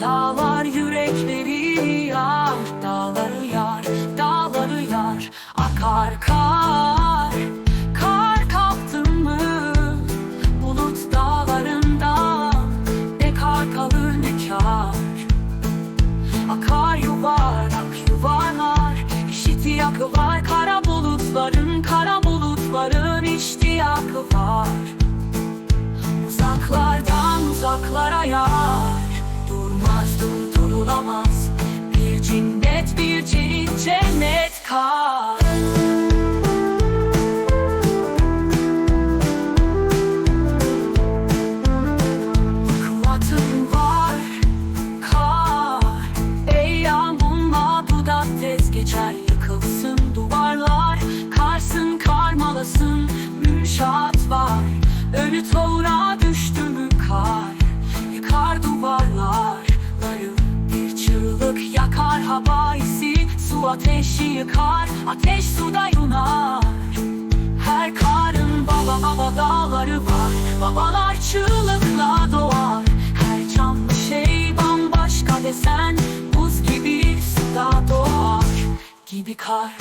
Dağlar yürekleri yar. Dağları yar, dağları yar. Akar kar, kar kaptın mı? Bulut dağlarında Ne kar kalır ne kar. Akar yuvarlak yuvarlar İştiyakı var kara bulutların Kara bulutların iştiyakı var uzaklara yar. Durmaz durdurulamaz Bir cinnet bir cennet cennet kar. Var kar. Ey yağmurla dudak tez Yıkılsın duvarlar Karsın karmalasın. Müşat yakar havaisi Su ateşi yıkar Ateş suda yunar. Her karın baba baba dağları var Babalar çığlıkla doğar. Her canlı şey bambaşka desen Buz gibi suda doğar. Gibi kar